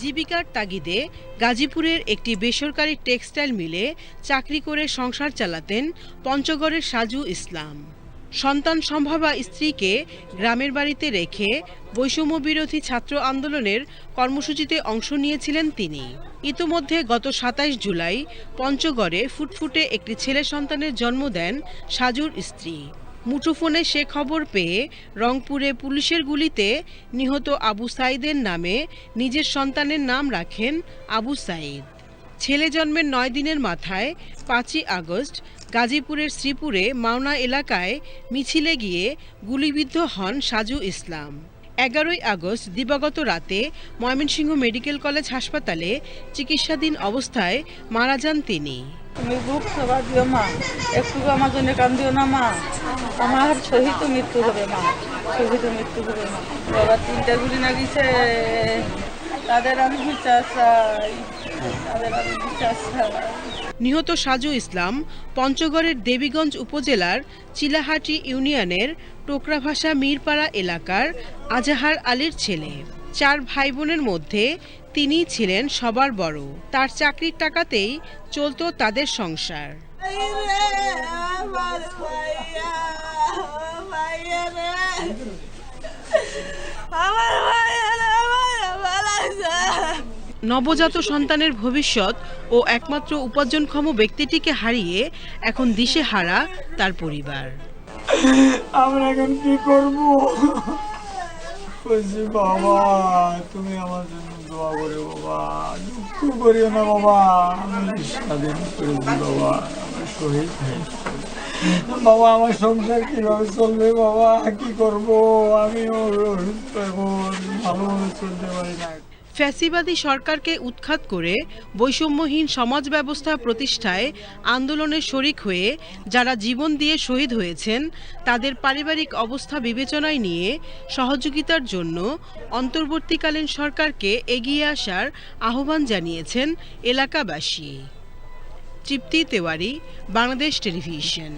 জীবিকার তাগিদে গাজীপুরের একটি বেসরকারি টেক্সটাইল মিলে চাকরি করে সংসার চালাতেন পঞ্চগড়ের সাজু ইসলাম। সন্তান সম্ভাবা স্ত্রীকে গ্রামের বাড়িতে রেখে বৈষম্য বিরোধী ছাত্র আন্দোলনের কর্মসূচিতে অংশ নিয়েছিলেন তিনি। ইতোমধ্যে গত সাতাইশ জুলাই পঞ্চগড়ে ফুটফুটে একটি ছেলে সন্তানের জন্ম দেন সাজুর স্ত্রী। মুঠোফোনে সে খবর পেয়ে রংপুরে পুলিশের গুলিতে নিহত আবু সাইদের নামে নিজের সন্তানের নাম রাখেন আবু সাইদ। ছেলে জন্মের নয় দিনের মাথায় পাঁচই আগস্ট গাজীপুরের শ্রীপুরে মাওনা এলাকায় মিছিলে গিয়ে গুলিবিদ্ধ হন সাজু ইসলাম। এগারোই আগস্ট দিবাগত রাতে ময়মনসিংহ মেডিকেল কলেজ হাসপাতালে চিকিৎসাধীন অবস্থায় মারা যান তিনি। তুমি বুক সবার দিও মা। একটু আমার জন্য কান্দিও না মা। আমার শহীদ মৃত্যু হবে মা। শহীদ মৃত্যু হবে মা। বাবা, তিনটা গুলি লাগিছে। তাদের আমি বিচার চাই। তাদের আমি বিচার চাই। নিহত সাজু ইসলাম পঞ্চগড়ের দেবীগঞ্জ উপজেলার চিলাহাটি ইউনিয়নের টোকরাভাষা মীরপাড়া এলাকার আজাহার আলীর ছেলে। চার ভাই বোনের মধ্যে তিনিই ছিলেন সবার বড়। তার চাকরির টাকাতেই চলতো তাদের সংসার। নবজাত সন্তানের ভবিষ্যৎ ও একমাত্র উপার্জনক্ষম ব্যক্তিটিকে হারিয়ে এখন দিশেহারা তার পরিবার। আমরা এখন কি করব? বলছি বাবা। তুমি আমার জন্য দোয়া করে বাবা। দুঃখ করিও না, বাবা। আমি স্বাধীন করেছি, বাবা। আমার শহীদ। বাবা, আমার সংসার কীভাবে চলবে, বাবা? কি করব? আমিও ভালোভাবে চলতে পারি না। ফ্যাসিবাদী সরকারকে উৎখাত করে বৈষম্যহীন সমাজ ব্যবস্থা প্রতিষ্ঠায় আন্দোলনের শরিক হয়ে যারা জীবন দিয়ে শহীদ হয়েছেন, তাদের পারিবারিক অবস্থা বিবেচনায় নিয়ে সহযোগিতার জন্য অন্তর্বর্তীকালীন সরকারকে এগিয়ে আসার আহ্বান জানিয়েছেন এলাকাবাসী। তৃপ্তি তেওয়ারি, বাংলাদেশ টেলিভিশন।